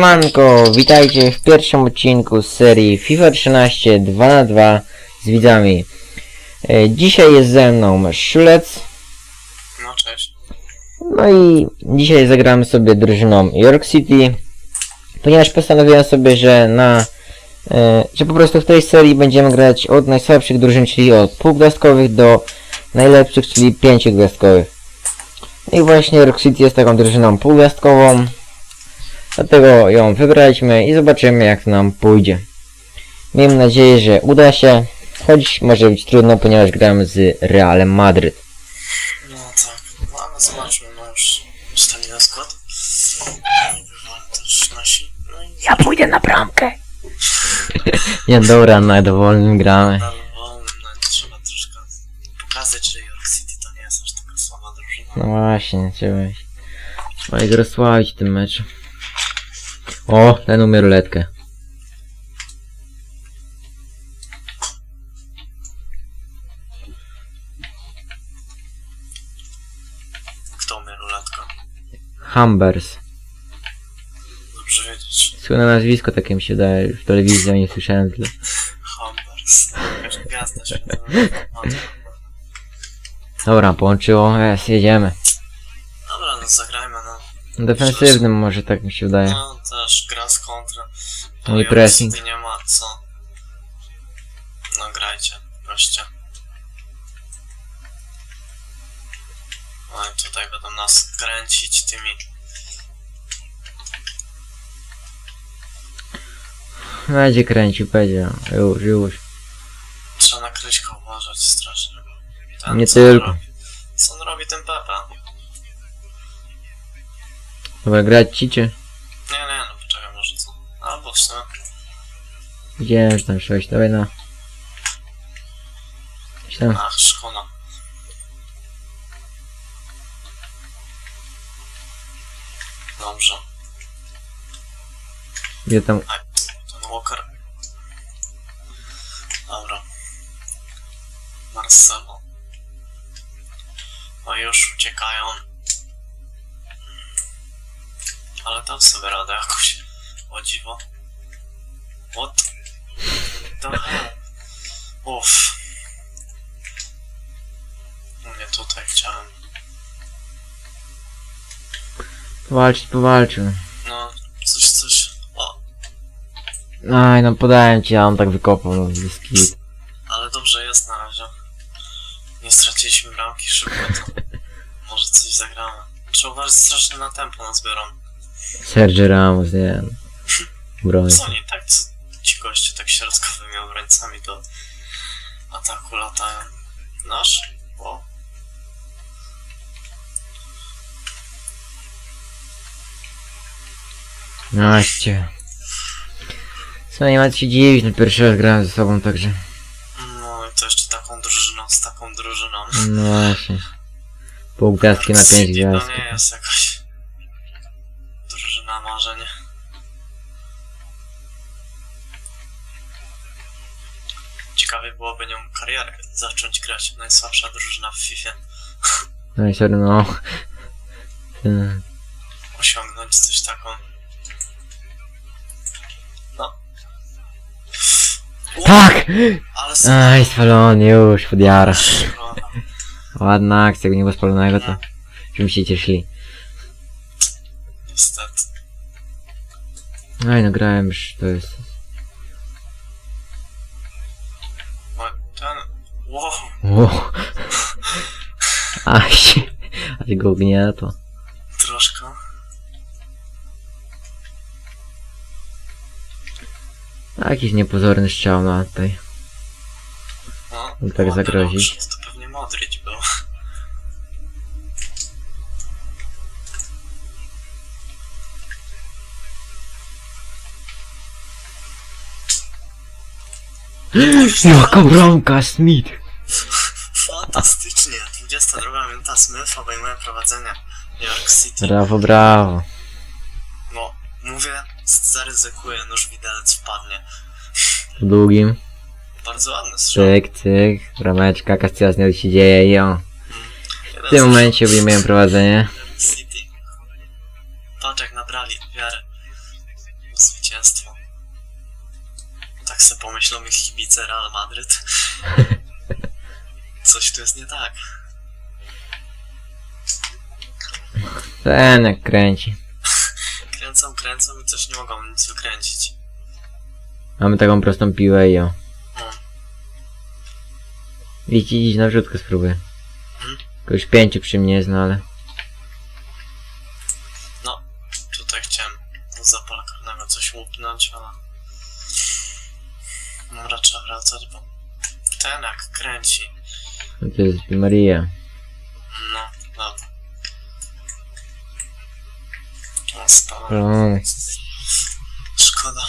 Manko, witajcie w pierwszym odcinku z serii FIFA 13 2 na 2 z widzami. E, Dzisiaj jest ze mną Szulec, No cześć. no i dzisiaj zagramy sobie drużyną York City, ponieważ postanowiłem sobie, że na e, że po prostu w tej serii będziemy grać od najsłabszych drużyn, czyli od półgwiazdkowych do najlepszych, czyli pięciogwiazdkowych. I właśnie York City jest taką drużyną półgwiazdkową. Dlatego ją wybraliśmy i zobaczymy jak nam pójdzie. Miejmy nadzieję, że uda się, choć może być trudno, ponieważ gramy z Realem Madryt. No tak. No ale zobaczmy, no już ustaliłem skład. Bywa też nasi. No i Ja pójdę na bramkę. Nie, dobra, na dowolnym gramy. na wolnym, no i trzeba troszkę pokazać, że York City to nie jest aż taka słaba drużyna. No właśnie, trzeba, trzeba ich rozsławić w tym meczu. O, ten umie ruletkę. Kto umie ruletkę? Hambers. Dobrze wiedzieć. Słynne nazwisko takie mi się daje, w telewizji nie słyszałem tyle. Humbers. Jakaś gwiazda się no, Dobra, połączyło, jest, jedziemy. Dobra, no zagrajmy na... Defensywnym może tak mi się wydaje. No też gra z kontra. No i York pressing. Nie ma co. No grajcie, proście. No i tutaj będą nas kręcić tymi. Będzie kręcił, będzie. Już, już. Trzeba na Kryśka uważać strasznie. Ten, Nie co on tylko. robi- Co on robi ten Pepe? Dobra, grać ci Widziałem, że tam szłeś, dawaj na. Gdzieś tam. Ach, szkoda. Dobrze. Gdzie tam? Aj, ten Walker. Dobra. Marcelo. O, już uciekają. Ale dam sobie radę jakoś. O dziwo. What the hell? Uff. Nie tutaj chciałem. Powalczyć, powalczył. No, coś, coś. O, Aj, no podałem ci, a on tak wykopał, no skit. ale dobrze jest na razie. Nie straciliśmy bramki szybko, to może coś zagramy. Trzeba uważać strasznie na tempo nas biorą. Sergio Ramos, nie no. Broń. Co oni tak, co ci goście tak środkowymi obrońcami do ataku latają. Nasz? O, No cię. Co nie ma co się dziwić, no pierwszy raz grałem ze sobą, także. no i to jeszcze taką drużyną, z taką drużyną. No właśnie. Pół gwiazdki na pięć gwiazdek. To nie jest jakaś drużyna marzeń. Ciekawie byłoby nią karierę zacząć grać. Najsłabsza drużyna w FIFA. No i sorry, no. Osiągnąć coś taką. No. O, Tak! Ale Aj, spalony już, podjara. szkoda. Ładna akcja, jak nie było spalonego, to czym się cieszyli. Niestety. Aj, no grałem już, to jest... Wow. Wow. Się- aj go gnietło. Troszkę. Jakiś niepozorny strzał, no tutaj. No, tak zagrozić. To pewnie Modric był. Jaka bramka, Smith! Fantastycznie. 22 minuta Smith obejmuje prowadzenie York City. Brawo, brawo. No, mówię, zaryzykuję, nóż widelec wpadnie. W długim. Bardzo ładny strzał. Cyk, cyk. Brameczka, Castillas nie się dzieje i o. Jeden W tym momencie obejmuję prowadzenie. City. Patrz jak nabrali wiarę. Tak se pomyślą ich kibice Real Madryt. Coś tu jest nie tak. Ten jak kręci. Kręcą, kręcą i coś nie mogą nic wykręcić. Mamy taką prostą piłę i o. Hmm. Idź, idź, na wrzutkę spróbuję. Hmm? Tylko już pięciu przy mnie jest, no ale... Tutaj chciałem za pola karnego coś łupnąć, ale... Dobra, trzeba wracać, bo... Ten jak kręci. no To jest Maria. No, dobra. O, spałem. Szalony. Szkoda.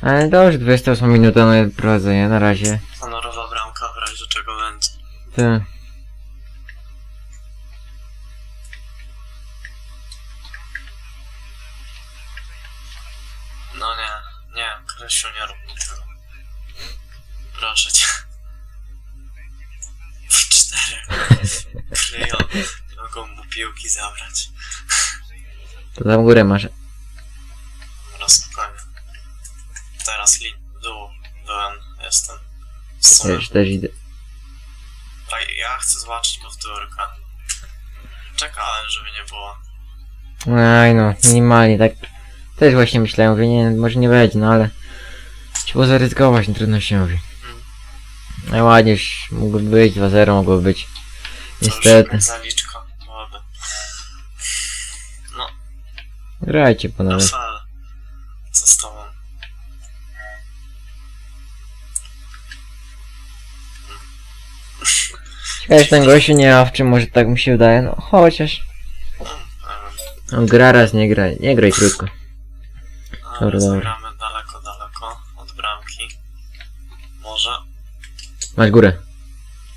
Ale dobrze, 28 minuta, no ja prowadzę, na razie. Honorowa bramka w razie czego będzie. To... nie, Krysiu, nie rób tego. Proszę cię. W czterech. Kryją. Mogą mu piłki zabrać. To tam górę masz. Dobra, spokojnie. Teraz li... dół. Byłem, jestem. W sumie. Też, też idę. A ja chcę zobaczyć powtórkę. Czekałem, żeby nie było. Aj no, minimalnie, tak. Też właśnie myślałem, mówię, nie, może nie będzie, no ale... Trzeba zaryzykować na trudnościowi. Najładnie już mógłby być, 2-0 mogłoby być. Niestety. zaliczka byłaby. No, Grajcie panowie. Rafael. Co z tobą? Ciekawe, ten gościu nie ma w czym, może tak mi się wydaje, no chociaż. Mm, On gra raz, nie gra, nie graj krótko. Dobra, dobra. zagramy daleko, daleko od bramki. Może. Masz górę.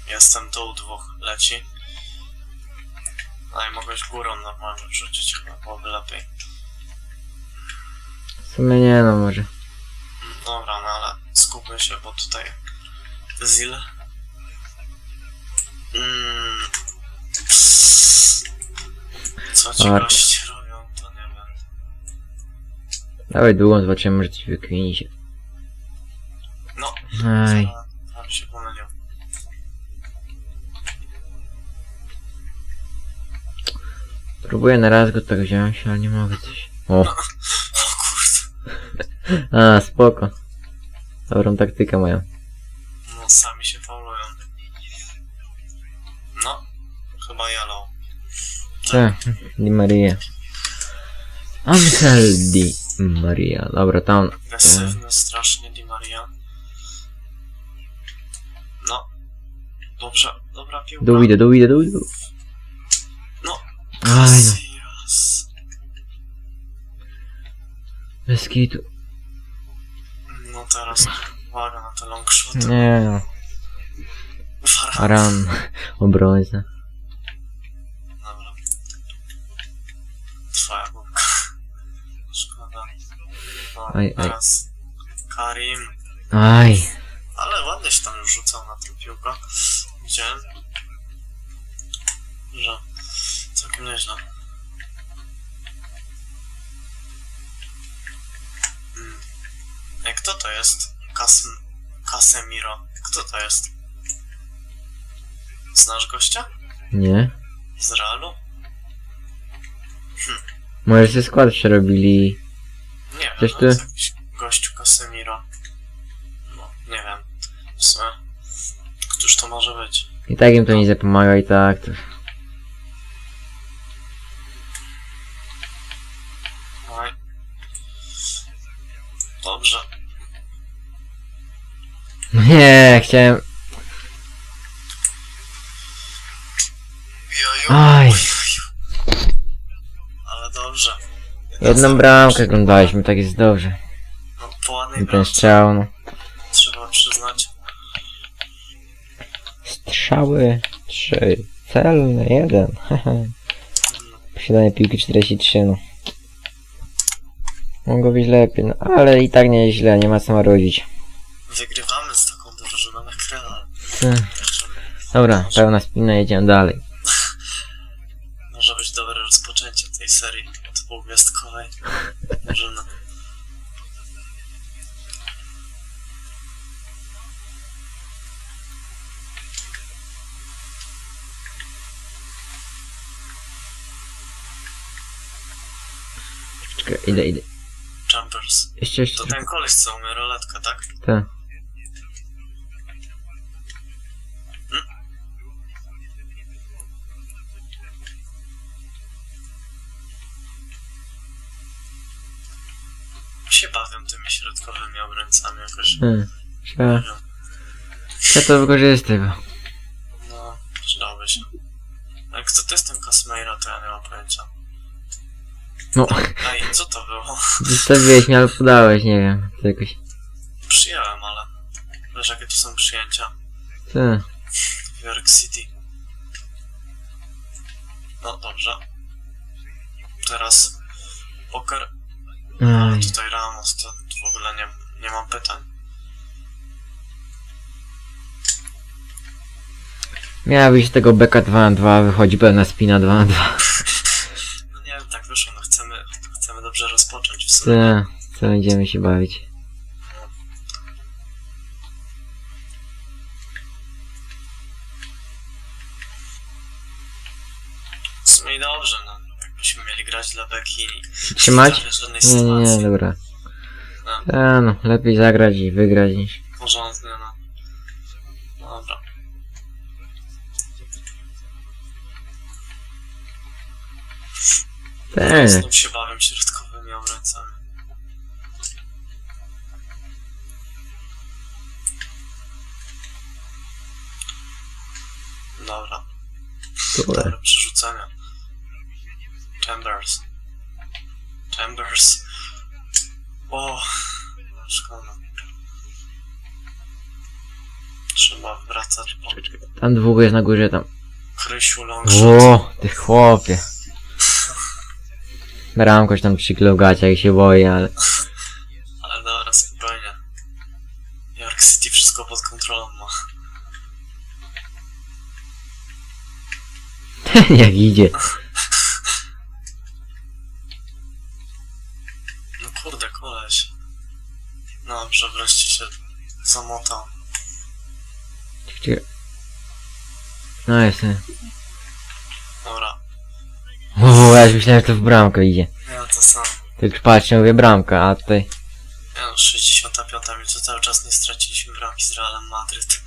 Jestem tu, dwóch leci. A i mogłeś górą normalnie wrzucić, chyba byłoby lepiej. W sumie nie no, może. Dobra, no ale skupmy się, bo tutaj Zil. Mm. Co ci Ark. goście robią, to nie wiem. Dawaj długą, zobaczymy, może coś wykwini się. No, Aj. Się pomylił. Próbuję na raz go tak wziąć, ale nie mogę coś. O, O kurde. a spoko. Dobrą taktykę mają. No, sami się faulują. No, chyba yellow. Tak, Di Maria. Angel Di Maria. Dobra, tam. Agresywny strasznie Di Maria. Dobrze, dobra piłka. Dół idę, dół idę, dół idę. No. Aj no, Casillas. bez kitu. No teraz uwaga na te long shoty. Nie no, Varane. Aran, obrońca. Dobra. Twoja główka. Szkoda. No, Aj, aj. teraz Karim. Aj, Ale ładnie się tam już rzucał na tę piłkę. Widziałem. Że całkiem nieźle. Mm. Ej, kto to jest? Kasm... Casemiro. Kto to jest? Znasz gościa? nie. Z Realu? Może ze skład przerobili. Nie wiem, Coś no, ty- jest jakiś gościu Casemiro. No, nie wiem. W sumie. Któż to może być? I tak im to nie zapomaga i tak. To... Oj. Dobrze. Nie, chciałem. Joju. Aj. Ale dobrze. Jedną bramkę oglądaliśmy, tak jest dobrze. No, po ładnej I ten bramce, strzał, no. Strzały 3, celny 1. Mm, Posiadanie piłki 43, no. Mogło być lepiej, no ale i tak nie źle, nie ma co marudzić. Wygrywamy z taką drużyną jak Real. Hmm. Dobra, pełna spina, jedziemy dalej. Może być dobre rozpoczęcie tej serii dwugwiazdkowej drużyny. Czekaj, idę, idę. Jumpers. Jeszcze, jeszcze. To ten koleś co umie roletkę, tak? Tak. się bawią tymi środkowymi obrońcami jakoś. Hmm. Nie wiem. trzeba to wykorzystać, bo... No, przydałoby się. A kto to jest ten Casmeira, to ja nie mam pojęcia. No, Ej, co to było? zostawiłeś mnie, ale podałeś, nie wiem. To jakoś... Przyjąłem, ale... Wiesz, jakie to są przyjęcia Co? w York City. No, dobrze. Teraz... Poker... A Aj. tutaj Ramos, to w ogóle nie, nie mam pytań. Miała być tego beka 2 na 2, wychodzi pełna spina 2 na 2. No nie wiem, tak wyszło, no chcemy, chcemy dobrze rozpocząć w sumie. Co? Co będziemy się bawić? W sumie i dobrze, no. Jakbyśmy mieli grać dla Beki i Trzymać? nie żadnej Nie, nie, nie, sytuacji. dobra. No. A, no, lepiej zagrać i wygrać niż... Porządnie, no. Dobra. Tak. Znów się bawię środkowymi obrońcami. Dobra, Kurde. dobre przerzucenia. Chambers. Chambers. O, szkoda. Trzeba wracać po Tam dwóch jest na górze, tam. Krysiu Longshot. Ło, ty chłopie. Bramkoś tam przyklął gacia i się boi, ale... Ale dobra, spokojnie. York City wszystko pod kontrolą ma. Jak idzie. No kurde, koleś. No dobrze, wreszcie się zamotał. Czekaj. No jest. nie. Dobra, O, ja już myślałem, że to w bramkę idzie. ja to sam. Tylko patrzę, mówię bramka, a tutaj... Ja no, 65 mi to cały czas nie straciliśmy bramki z Realem Madryt.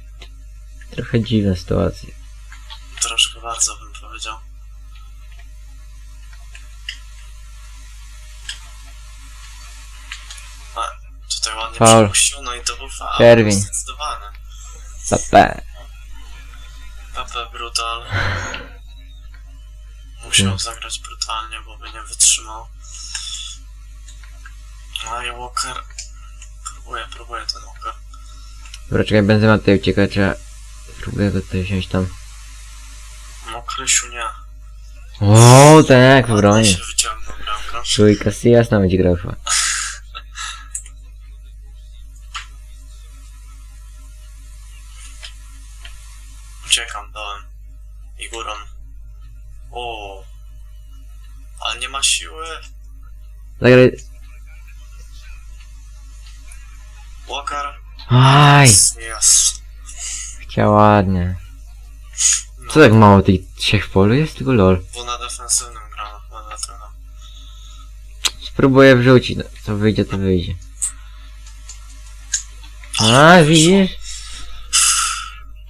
Trochę dziwna sytuacja. Troszkę bardzo bym powiedział. A, tutaj ładnie Faul. przepuścił, no i to był faul. Czerwień. Zdecydowanie. Pepe. Pepe brutal. Musiał Hmm. zagrać brutalnie, bo by nie wytrzymał. No i Walker... Próbuję, próbuję ten Walker. Dobra, czekaj, Benzema tutaj ucieka, trzeba... Spróbuję go tutaj wziąć tam. No Krysiu nie. O, tak, w Ładnie obronie. się wyciągnął bramka. Casillas nam będzie grał chyba. Uciekam dołem. I górą. O. Ale nie ma siły. Zagraj... Walker. Aj! Jest. Chciał ładnie. No, Co tak mało tych trzech polu jest? Tylko lol. Bo na defensywnym grano chyba dlatego. Spróbuję wrzucić, no, co wyjdzie, to wyjdzie. A, widzisz?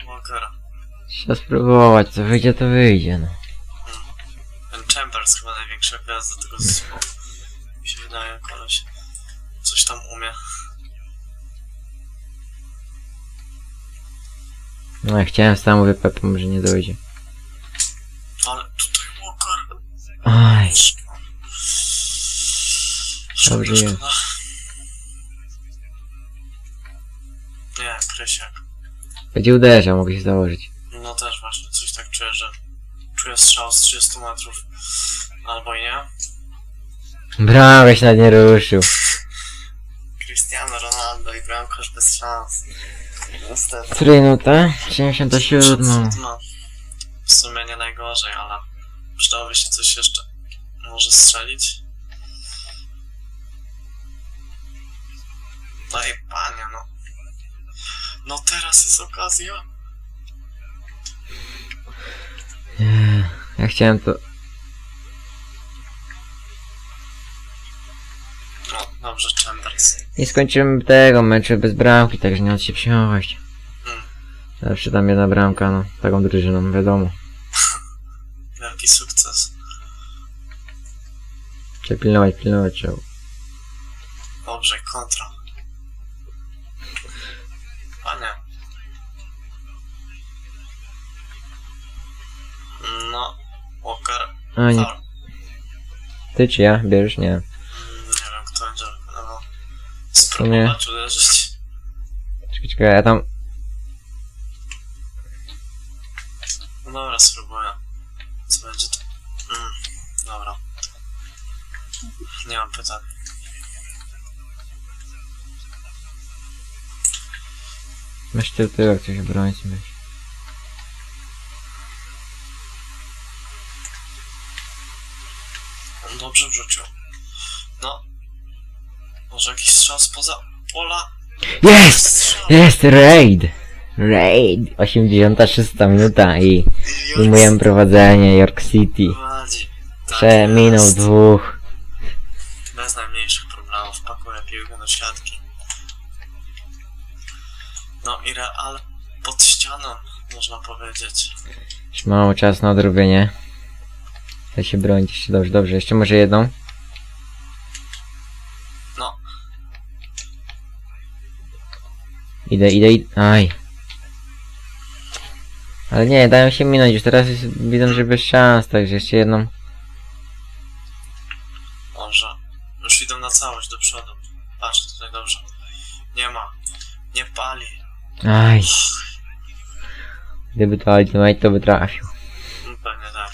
Walkera. Trzeba spróbować, co wyjdzie, to wyjdzie, no. Największa gwiazda tego zespołu. Mi się wydaje, koleś. Coś tam umie. No, ja chciałem sam, mówię, Pepe może nie dojdzie. Ale tutaj Walker. Aj, Szkoda, Dobrze jest. szkoda. Nie, Krysiak. będzie uderzał, mogę się założyć. No też właśnie coś tak czuję, że czuję strzał z 30 metrów. Albo i nie. Brawo, się nawet nie ruszył. Cristiano Ronaldo i bramkarz bez szans. Niestety. Która minuta? 77. No, w sumie nie najgorzej, ale przydałoby się coś jeszcze może strzelić. No i panie, no. No teraz jest okazja. Nie, Ja chciałem to... I skończymy tego meczu bez bramki, także nie ma się przejmować. Mm. Zawsze tam jedna bramka, no, taką drużyną, wiadomo. Wielki sukces. Trzeba pilnować, pilnować trzeba. Dobrze, kontra. A nie. No, Walker. A nie, ty czy ja? Bierzesz? Nie Uderzyć. Czekaj, czekaj, ja tam... No dobra, spróbuję. Co będzie to? Mm, dobra. Nie mam pytań. Tył, tył, jak coś bronić, myśl. On dobrze wrzucił. No. Może jakiś strzał spoza pola? Jest! Jest raid! Raid! 86 minuta i ujmujemy prowadzenie York City. Prowadzi. Tak Przeminął jest. dwóch. Bez najmniejszych problemów pakuje piłkę do siatki. No i Real pod ścianą, można powiedzieć. Już mało czasu na odrobienie. Ja się bronić jeszcze dobrze, dobrze. Jeszcze może jedną? Idę, idę, idę. Aj. Ale nie, dają się minąć, już teraz jest, widzę, że bez szans, także jeszcze jedną. Może. Już idą na całość do przodu. Patrz, tutaj dobrze. Nie ma. Nie pali. Aj. Gdyby to Ultimate, to by trafił. No Pewnie tak.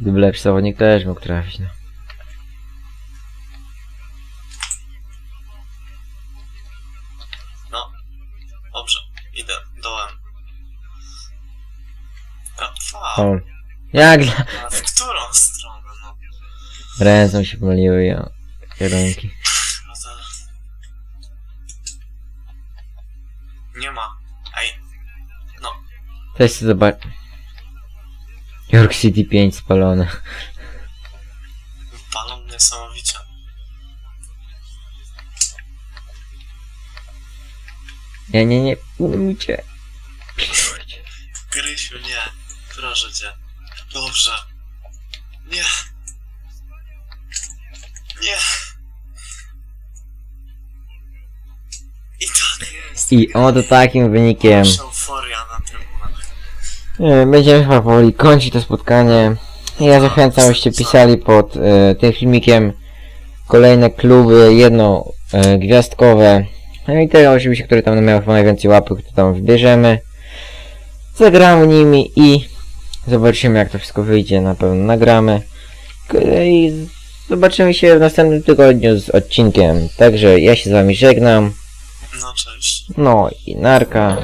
Gdyby lepszy zawodnik też mógł trafić, no. Idę dołem. A. O. Jak dla... A w którą stronę, no? Ręce się pomyliły, ja. Kierunki. No to... Nie ma. Ej, Też chcę zobaczyć. York City 5 spalone. palą niesamowicie. Nie, nie, nie, umycie. Grysiu, nie. Proszę cię. Dobrze. Nie. Nie. I tak jest. I oto takim wynikiem Masz euforia na e, będziemy chyba powoli kończyć to spotkanie. Ja zachęcam, abyście pisali pod e, tym filmikiem kolejne kluby, jedno e, gwiazdkowe. No i te oczywiście, które tam miały najwięcej łapy, to tam wybierzemy. Zagramy nimi i zobaczymy jak to wszystko wyjdzie, na pewno nagramy. I zobaczymy się w następnym tygodniu z odcinkiem. Także ja się z wami żegnam. No cześć. No i narka.